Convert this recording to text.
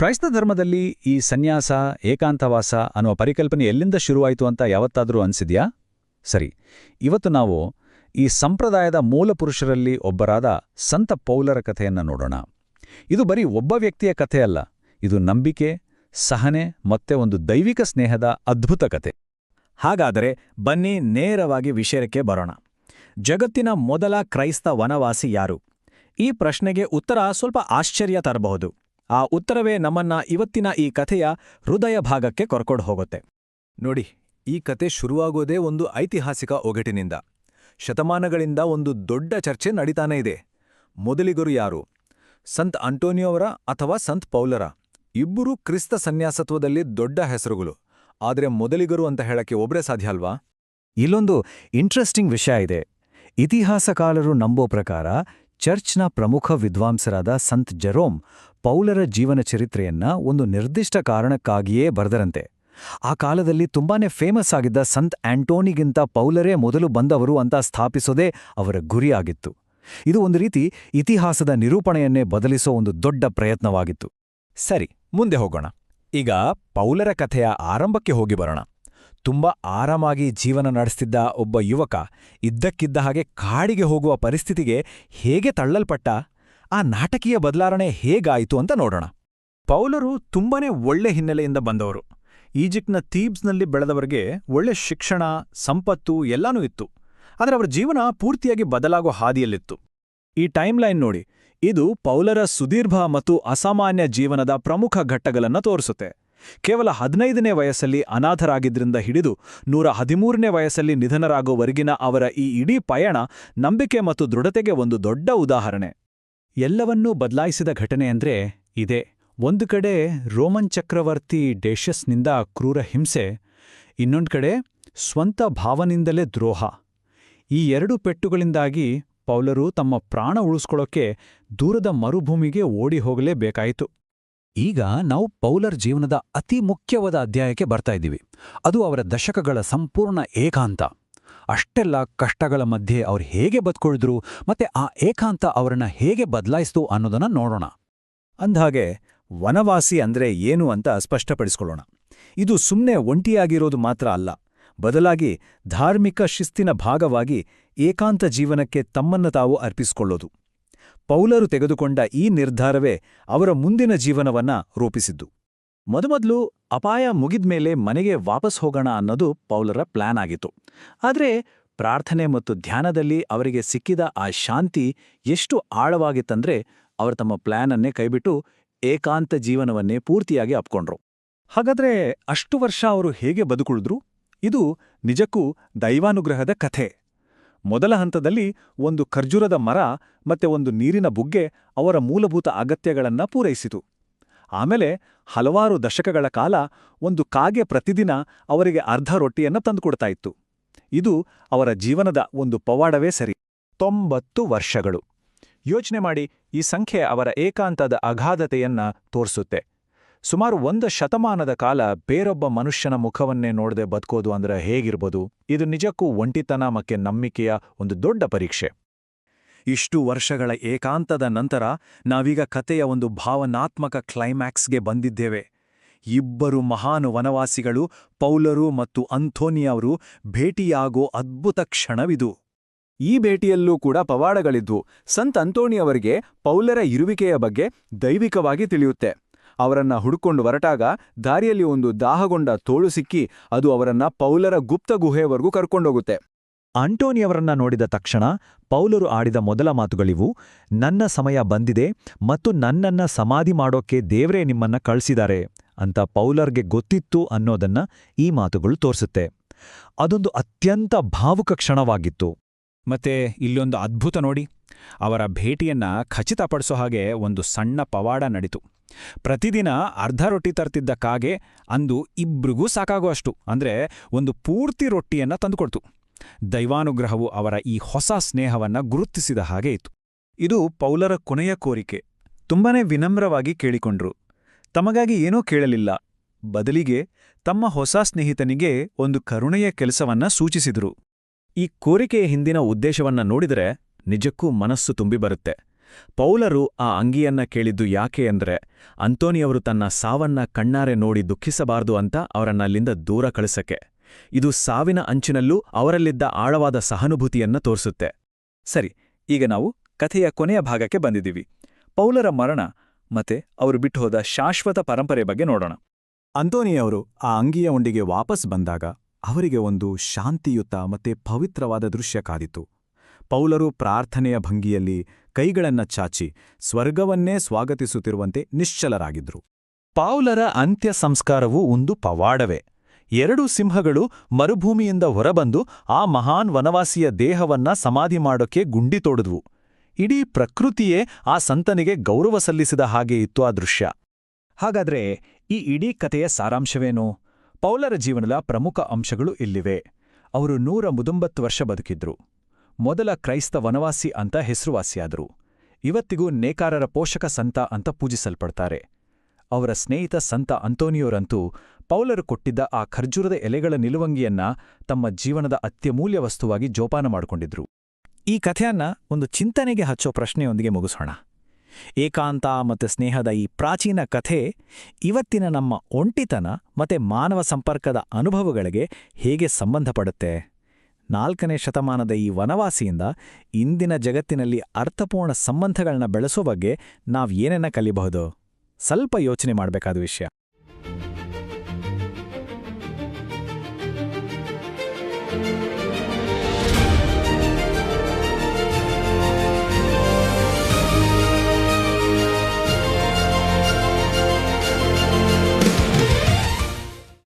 ಕ್ರೈಸ್ತ ಧರ್ಮದಲ್ಲಿ ಈ ಸನ್ಯಾಸ, ಏಕಾಂತವಾಸ ಅನ್ನುವ ಪರಿಕಲ್ಪನೆ ಎಲ್ಲಿಂದ ಶುರುವಾಯಿತು ಅಂತ ಯಾವತ್ತಾದರೂ ಅನ್ಸಿದ್ಯಾ? ಸರಿ, ಇವತ್ತು ನಾವು ಈ ಸಂಪ್ರದಾಯದ ಮೂಲಪುರುಷರಲ್ಲಿ ಒಬ್ಬರಾದ ಸಂತ ಪೌಲರ ಕಥೆಯನ್ನು ನೋಡೋಣ. ಇದು ಬರೀ ಒಬ್ಬ ವ್ಯಕ್ತಿಯ ಕಥೆಯಲ್ಲ ಇದು ನಂಬಿಕೆ, ಸಹನೆ ಮತ್ತೆ ಒಂದು ದೈವಿಕ ಸ್ನೇಹದ ಅದ್ಭುತ ಕತೆ ಹಾಗಾದರೆ ಬನ್ನಿ ನೇರವಾಗಿ ವಿಷಯಕ್ಕೆ ಬರೋಣ. ಜಗತ್ತಿನ ಮೊದಲ ಕ್ರೈಸ್ತ ವನವಾಸಿ ಯಾರು? ಈ ಪ್ರಶ್ನೆಗೆ ಉತ್ತರ ಸ್ವಲ್ಪ ಆಶ್ಚರ್ಯ ತರಬಹುದು. ಆ ಉತ್ತರವೇ ನಮ್ಮನ್ನ ಇವತ್ತಿನ ಈ ಕಥೆಯ ಹೃದಯ ಭಾಗಕ್ಕೆ ಕರ್ಕೊಂಡು ಹೋಗುತ್ತೆ. ನೋಡಿ, ಈ ಕತೆ ಶುರುವಾಗೋದೇ ಒಂದು ಐತಿಹಾಸಿಕ ಒಗಟಿನಿಂದ. ಶತಮಾನಗಳಿಂದ ಒಂದು ದೊಡ್ಡ ಚರ್ಚೆ ನಡೀತಾನೇ ಇದೆ. ಮೊದಲಿಗರು ಯಾರು? ಸಂತ್ ಅಂಟೋನಿಯೋವರ ಅಥವಾ ಸಂತ್ ಪೌಲರ? ಇಬ್ಬರೂ ಕ್ರಿಸ್ತ ಸನ್ಯಾಸತ್ವದಲ್ಲಿ ದೊಡ್ಡ ಹೆಸರುಗಳು. ಆದರೆ ಮೊದಲಿಗರು ಅಂತ ಹೇಳಕ್ಕೆ ಒಬ್ರೇ ಸಾಧ್ಯ ಅಲ್ವಾ? ಇಲ್ಲೊಂದು ಇಂಟ್ರೆಸ್ಟಿಂಗ್ ವಿಷಯ ಇದೆ. ಇತಿಹಾಸಕಾರರು ನಂಬೋ ಪ್ರಕಾರ ಚರ್ಚ್ನ ಪ್ರಮುಖ ವಿದ್ವಾಂಸರಾದ ಸಂತ್ ಜೆರೋಮ್ ಪೌಲರ ಜೀವನ ಚರಿತ್ರೆಯನ್ನ ಒಂದು ನಿರ್ದಿಷ್ಟ ಕಾರಣಕ್ಕಾಗಿಯೇ ಬರೆದರಂತೆ. ಆ ಕಾಲದಲ್ಲಿ ತುಂಬಾನೇ ಫೇಮಸ್ ಆಗಿದ್ದ ಸಂತ್ ಆಂಟೋನಿಗಿಂತ ಪೌಲರೇ ಮೊದಲು ಬಂದವರು ಅಂತ ಸ್ಥಾಪಿಸೋದೇ ಅವರ ಗುರಿಯಾಗಿತ್ತು. ಇದು ಒಂದು ರೀತಿ ಇತಿಹಾಸದ ನಿರೂಪಣೆಯನ್ನೇ ಬದಲಿಸೋ ಒಂದು ದೊಡ್ಡ ಪ್ರಯತ್ನವಾಗಿತ್ತು. ಸರಿ, ಮುಂದೆ ಹೋಗೋಣ. ಈಗ ಪೌಲರ ಕಥೆಯ ಆರಂಭಕ್ಕೆ ಹೋಗಿ ಬರೋಣ. ತುಂಬಾ ಆರಾಮಾಗಿ ಜೀವನ ನಡೆಸ್ತಿದ್ದ ಒಬ್ಬ ಯುವಕ ಇದ್ದಕ್ಕಿದ್ದ ಹಾಗೆ ಕಾಡಿಗೆ ಹೋಗುವ ಪರಿಸ್ಥಿತಿಗೆ ಹೇಗೆ ತಳ್ಳಲ್ಪಟ್ಟ? ಆ ನಾಟಕೀಯ ಬದಲಾವಣೆ ಹೇಗಾಯಿತು ಅಂತ ನೋಡೋಣ. ಪೌಲರು ತುಂಬಾನೇ ಒಳ್ಳೆ ಹಿನ್ನೆಲೆಯಿಂದ ಬಂದವರು. ಈಜಿಪ್ಟ್ನ ಥೀಬ್ಸ್ನಲ್ಲಿ ಬೆಳೆದವರಿಗೆ ಒಳ್ಳೆ ಶಿಕ್ಷಣ, ಸಂಪತ್ತು ಎಲ್ಲಾನೂ ಇತ್ತು. ಆದರೆ ಅವರ ಜೀವನ ಪೂರ್ತಿಯಾಗಿ ಬದಲಾಗೋ ಹಾದಿಯಲ್ಲಿತ್ತು. ಈ ಟೈಮ್ಲೈನ್ ನೋಡಿ, ಇದು ಪೌಲರ ಸುದೀರ್ಘ ಮತ್ತು ಅಸಾಮಾನ್ಯ ಜೀವನದ ಪ್ರಮುಖ ಘಟ್ಟಗಳನ್ನು ತೋರಿಸುತ್ತೆ. ಕೇವಲ ಹದಿನೈದನೇ ವಯಸ್ಸಲ್ಲಿ ಅನಾಥರಾಗಿದ್ದರಿಂದ ಹಿಡಿದು ನೂರ ಹದಿಮೂರನೇ ವಯಸ್ಸಲ್ಲಿ ನಿಧನರಾಗೋವರೆಗಿನ ಅವರ ಈ ಇಡೀ ಪಯಣ ನಂಬಿಕೆ ಮತ್ತು ದೃಢತೆಗೆ ಒಂದು ದೊಡ್ಡ ಉದಾಹರಣೆ. ಎಲ್ಲವನ್ನೂ ಬದಲಾಯಿಸಿದ ಘಟನೆ ಅಂದ್ರೆ ಇದೇ. ಒಂದು ಕಡೆ ರೋಮನ್ ಚಕ್ರವರ್ತಿ ಡೇಷಸ್ನಿಂದ ಕ್ರೂರ ಹಿಂಸೆ, ಇನ್ನೊಂದು ಕಡೆ ಸ್ವಂತ ಭಾವನಿಂದಲೇ ದ್ರೋಹ. ಈ ಎರಡು ಪೆಟ್ಟುಗಳಿಂದಾಗಿ ಪೌಲರು ತಮ್ಮ ಪ್ರಾಣ ಉಳಿಸ್ಕೊಳ್ಳೋಕೆ ದೂರದ ಮರುಭೂಮಿಗೆ ಓಡಿ ಹೋಗಲೇಬೇಕಾಯಿತು. ಈಗ ನಾವು ಪೌಲರ್ ಜೀವನದ ಅತಿ ಮುಖ್ಯವಾದ ಅಧ್ಯಾಯಕ್ಕೆ ಬರ್ತಾ ಇದ್ದೀವಿ. ಅದು ಅವರ ದಶಕಗಳ ಸಂಪೂರ್ಣ ಏಕಾಂತ. ಅಷ್ಟೆಲ್ಲ ಕಷ್ಟಗಳ ಮಧ್ಯೆ ಅವರು ಹೇಗೆ ಬದುಕೊಳಿದ್ರು, ಮತ್ತೆ ಆ ಏಕಾಂತ ಅವರನ್ನ ಹೇಗೆ ಬದಲಾಯಿಸ್ತು ಅನ್ನೋದನ್ನ ನೋಡೋಣ. ಅಂದಹಾಗೆ, ವನವಾಸಿ ಅಂದ್ರೆ ಏನು ಅಂತ ಸ್ಪಷ್ಟಪಡಿಸ್ಕೊಳ್ಳೋಣ. ಇದು ಸುಮ್ಮನೆ ಒಂಟಿಯಾಗಿರೋದು ಮಾತ್ರ ಅಲ್ಲ. ಬದಲಾಗಿ ಧಾರ್ಮಿಕ ಶಿಸ್ತಿನ ಭಾಗವಾಗಿ ಏಕಾಂತ ಜೀವನಕ್ಕೆ ತಮ್ಮನ್ನು ತಾವು ಅರ್ಪಿಸಿಕೊಳ್ಳೋದು. ಪೌಲರು ತೆಗೆದುಕೊಂಡ ಈ ನಿರ್ಧಾರವೇ ಅವರ ಮುಂದಿನ ಜೀವನವನ್ನ ರೂಪಿಸಿದ್ದು. ಮೊದಮೊದಲು ಅಪಾಯ ಮುಗಿದ್ಮೇಲೆ ಮನೆಗೆ ವಾಪಸ್ ಹೋಗೋಣ ಅನ್ನೋದು ಪೌಲರ ಪ್ಲಾನ್ ಆಗಿತ್ತು. ಆದರೆ ಪ್ರಾರ್ಥನೆ ಮತ್ತು ಧ್ಯಾನದಲ್ಲಿ ಅವರಿಗೆ ಸಿಕ್ಕಿದ ಆ ಶಾಂತಿ ಎಷ್ಟು ಆಳವಾಗಿತ್ತಂದ್ರೆ ಅವರು ತಮ್ಮ ಪ್ಲಾನನ್ನೇ ಕೈಬಿಟ್ಟು ಏಕಾಂತ ಜೀವನವನ್ನೇ ಪೂರ್ತಿಯಾಗಿ ಅಪ್ಕೊಂಡ್ರು. ಹಾಗಾದ್ರೆ ಅಷ್ಟು ವರ್ಷ ಅವರು ಹೇಗೆ ಬದುಕುಳಿದ್ರು? ಇದು ನಿಜಕ್ಕೂ ದೈವಾನುಗ್ರಹದ ಕಥೆ. ಮೊದಲ ಹಂತದಲ್ಲಿ ಒಂದು ಖರ್ಜೂರದ ಮರ ಮತ್ತೆ ಒಂದು ನೀರಿನ ಬುಗ್ಗೆ ಅವರ ಮೂಲಭೂತ ಅಗತ್ಯಗಳನ್ನ ಪೂರೈಸಿತು. ಆಮೇಲೆ ಹಲವಾರು ದಶಕಗಳ ಕಾಲ ಒಂದು ಕಾಗೆ ಪ್ರತಿದಿನ ಅವರಿಗೆ ಅರ್ಧ ರೊಟ್ಟಿಯನ್ನ ತಂದುಕೊಡ್ತಾ ಇತ್ತು. ಇದು ಅವರ ಜೀವನದ ಒಂದು ಪವಾಡವೇ ಸರಿ. ತೊಂಬತ್ತು ವರ್ಷಗಳು. ಯೋಚನೆ ಮಾಡಿ ಈ ಸಂಖ್ಯೆ ಅವರ ಏಕಾಂತದ ಅಗಾಧತೆಯನ್ನ ತೋರಿಸುತ್ತೆ. ಸುಮಾರು ಒಂದು ಶತಮಾನದ ಕಾಲ ಬೇರೊಬ್ಬ ಮನುಷ್ಯನ ಮುಖವನ್ನೇ ನೋಡದೆ ಬದುಕೋದು ಅಂದ್ರೆ ಹೇಗಿರ್ಬೋದು? ಇದು ನಿಜಕ್ಕೂ ಒಂಟಿತನ ಮತ್ತೆ ನಂಬಿಕೆಯ ಒಂದು ದೊಡ್ಡ ಪರೀಕ್ಷೆ. ಇಷ್ಟು ವರ್ಷಗಳ ಏಕಾಂತದ ನಂತರ ನಾವೀಗ ಕತೆಯ ಒಂದು ಭಾವನಾತ್ಮಕ ಕ್ಲೈಮ್ಯಾಕ್ಸ್ಗೆ ಬಂದಿದ್ದೇವೆ. ಇಬ್ಬರು ಮಹಾನ್ ವನವಾಸಿಗಳು ಪೌಲರು ಮತ್ತು ಅಂಥೋನಿಯವರು ಭೇಟಿಯಾಗೋ ಅದ್ಭುತ ಕ್ಷಣವಿದು. ಈ ಭೇಟಿಯಲ್ಲೂ ಕೂಡ ಪವಾಡಗಳಿದ್ವು ಸಂತ್ ಅಂಥೋಣಿಯವರಿಗೆ ಪೌಲರ ಇರುವಿಕೆಯ ಬಗ್ಗೆ ದೈವಿಕವಾಗಿ ತಿಳಿಯುತ್ತೆ. ಅವರನ್ನ ಹುಡುಕೊಂಡು ಹೊರಟಾಗ ದಾರಿಯಲ್ಲಿ ಒಂದು ದಾಹಗೊಂಡ ತೋಳು ಸಿಕ್ಕಿ ಅದು ಅವರನ್ನ ಪೌಲರ ಗುಪ್ತ ಗುಹೆಯವರೆಗೂ ಕರ್ಕೊಂಡೋಗುತ್ತೆ. ಆಂಟೋನಿಯವರನ್ನ ನೋಡಿದ ತಕ್ಷಣ ಪೌಲರು ಆಡಿದ ಮೊದಲ ಮಾತುಗಳಿವು, ನನ್ನ ಸಮಯ ಬಂದಿದೆ ಮತ್ತು ನನ್ನನ್ನ ಸಮಾಧಿ ಮಾಡೋಕ್ಕೆ ದೇವ್ರೇ ನಿಮ್ಮನ್ನ ಕಳಿಸಿದ್ದಾರೆ ಅಂತ ಪೌಲರ್ಗೆ ಗೊತ್ತಿತ್ತು ಅನ್ನೋದನ್ನ ಈ ಮಾತುಗಳು ತೋರಿಸುತ್ತೆ. ಅದೊಂದು ಅತ್ಯಂತ ಭಾವುಕ ಕ್ಷಣವಾಗಿತ್ತು. ಮತ್ತೆ ಇಲ್ಲೊಂದು ಅದ್ಭುತ ನೋಡಿ. ಅವರ ಭೇಟಿಯನ್ನ ಖಚಿತಪಡಿಸೋ ಹಾಗೆ ಒಂದು ಸಣ್ಣ ಪವಾಡ ನಡೀತು. ಪ್ರತಿದಿನ ಅರ್ಧ ರೊಟ್ಟಿ ತರ್ತಿದ್ದ ಕಾಗೆ ಅಂದು ಇಬ್ರಿಗೂ ಸಾಕಾಗುವಷ್ಟು ಅಂದ್ರೆ ಒಂದು ಪೂರ್ತಿ ರೊಟ್ಟಿಯನ್ನ ತಂದುಕೊಡ್ತು. ದೈವಾನುಗ್ರಹವು ಅವರ ಈ ಹೊಸ ಸ್ನೇಹವನ್ನ ಗುರುತಿಸಿದ ಹಾಗೆ ಇತ್ತು. ಇದು ಪೌಲರ ಕೊನೆಯ ಕೋರಿಕೆ. ತುಂಬಾನೇ ವಿನಮ್ರವಾಗಿ ಕೇಳಿಕೊಂಡ್ರು. ತಮಗಾಗಿ ಏನೂ ಕೇಳಲಿಲ್ಲ. ಬದಲಿಗೆ ತಮ್ಮ ಹೊಸ ಸ್ನೇಹಿತನಿಗೆ ಒಂದು ಕರುಣೆಯ ಕೆಲಸವನ್ನ ಸೂಚಿಸಿದರು. ಈ ಕೋರಿಕೆಯ ಹಿಂದಿನ ಉದ್ದೇಶವನ್ನ ನೋಡಿದರೆ ನಿಜಕ್ಕೂ ಮನಸ್ಸು ತುಂಬಿ ಬರುತ್ತೆ. ಪೌಲರು ಆ ಅಂಗಿಯನ್ನ ಕೇಳಿದ್ದು ಯಾಕೆ ಅಂದ್ರೆ ಅಂತೋನಿಯವರು ತನ್ನ ಸಾವನ್ನ ಕಣ್ಣಾರೆ ನೋಡಿ ದುಃಖಿಸಬಾರದು ಅಂತ ಅವರನ್ನ ಅಲ್ಲಿಂದ ದೂರ ಕಳಿಸಕ್ಕೆ. ಇದು ಸಾವಿನ ಅಂಚಿನಲ್ಲೂ ಅವರಲ್ಲಿದ್ದ ಆಳವಾದ ಸಹಾನುಭೂತಿಯನ್ನ ತೋರಿಸುತ್ತೆ. ಸರಿ, ಈಗ ನಾವು ಕಥೆಯ ಕೊನೆಯ ಭಾಗಕ್ಕೆ ಬಂದಿದ್ದೀವಿ. ಪೌಲರ ಮರಣ ಮತ್ತೆ ಅವರು ಬಿಟ್ಟು ಹೋದ ಶಾಶ್ವತ ಪರಂಪರೆ ಬಗ್ಗೆ ನೋಡೋಣ. ಅಂತೋನಿಯವರು ಆ ಅಂಗಿಯ ಉಂಡಿಗೆ ವಾಪಸ್ ಬಂದಾಗ ಅವರಿಗೆ ಒಂದು ಶಾಂತಿಯುತ ಮತ್ತೆ ಪವಿತ್ರವಾದ ದೃಶ್ಯ ಕಾದಿತು ಪೌಲರು ಪ್ರಾರ್ಥನೆಯ ಭಂಗಿಯಲ್ಲಿ ಕೈಗಳನ್ನ ಚಾಚಿ ಸ್ವರ್ಗವನ್ನೇ ಸ್ವಾಗತಿಸುತ್ತಿರುವಂತೆ ನಿಶ್ಚಲರಾಗಿದ್ರು. ಪೌಲರ ಅಂತ್ಯ ಸಂಸ್ಕಾರವು ಒಂದು ಪವಾಡವೇ. ಎರಡು ಸಿಂಹಗಳು ಮರುಭೂಮಿಯಿಂದ ಹೊರಬಂದು ಆ ಮಹಾನ್ ವನವಾಸಿಯ ದೇಹವನ್ನ ಸಮಾಧಿ ಮಾಡೋಕೆ ಗುಂಡಿ ತೋಡಿದ್ವು. ಇಡೀ ಪ್ರಕೃತಿಯೇ ಆ ಸಂತನಿಗೆ ಗೌರವ ಸಲ್ಲಿಸಿದ ಹಾಗೆ ಇತ್ತು ಆ ದೃಶ್ಯ. ಹಾಗಾದ್ರೆ ಈ ಇಡೀ ಕಥೆಯ ಸಾರಾಂಶವೇನು? ಪೌಲರ ಜೀವನದ ಪ್ರಮುಖ ಅಂಶಗಳು ಇಲ್ಲಿವೆ. ಅವರು ನೂರ ಮುದುಂಬತ್ತು ವರ್ಷ ಬದುಕಿದ್ರು. ಮೊದಲ ಕ್ರೈಸ್ತ ವನವಾಸಿ ಅಂತ ಹೆಸರುವಾಸಿಯಾದರು. ಇವತ್ತಿಗೂ ನೇಕಾರರ ಪೋಷಕ ಸಂತ ಅಂತ ಪೂಜಿಸಲ್ಪಡ್ತಾರೆ. ಅವರ ಸ್ನೇಹಿತ ಸಂತ ಅಂತೋನಿಯೋರಂತೂ ಪೌಲರು ಕೊಟ್ಟಿದ್ದ ಆ ಖರ್ಜೂರದ ಎಲೆಗಳ ನಿಲುವಂಗಿಯನ್ನ ತಮ್ಮ ಜೀವನದ ಅತ್ಯಮೂಲ್ಯ ವಸ್ತುವಾಗಿ ಜೋಪಾನ ಮಾಡಿಕೊಂಡಿದ್ರು. ಈ ಕಥೆಯನ್ನ ಒಂದು ಚಿಂತನೆಗೆ ಹಚ್ಚೋ ಪ್ರಶ್ನೆಯೊಂದಿಗೆ ಮುಗಿಸೋಣ. ಏಕಾಂತ ಮತ್ತು ಸ್ನೇಹದ ಈ ಪ್ರಾಚೀನ ಕಥೆ ಇವತ್ತಿನ ನಮ್ಮ ಒಂಟಿತನ ಮತ್ತೆ ಮಾನವ ಸಂಪರ್ಕದ ಅನುಭವಗಳಿಗೆ ಹೇಗೆ ಸಂಬಂಧಪಡುತ್ತೆ? ನಾಲ್ಕನೇ ಶತಮಾನದ ಈ ವನವಾಸಿಯಿಂದ ಇಂದಿನ ಜಗತ್ತಿನಲ್ಲಿ ಅರ್ಥಪೂರ್ಣ ಸಂಬಂಧಗಳನ್ನ ಬೆಳೆಸೋ ಬಗ್ಗೆ ನಾವು ಏನನ್ನ ಕಲಿಬಹುದು? ಸ್ವಲ್ಪ ಯೋಚನೆ ಮಾಡಬೇಕಾದ ವಿಷಯ.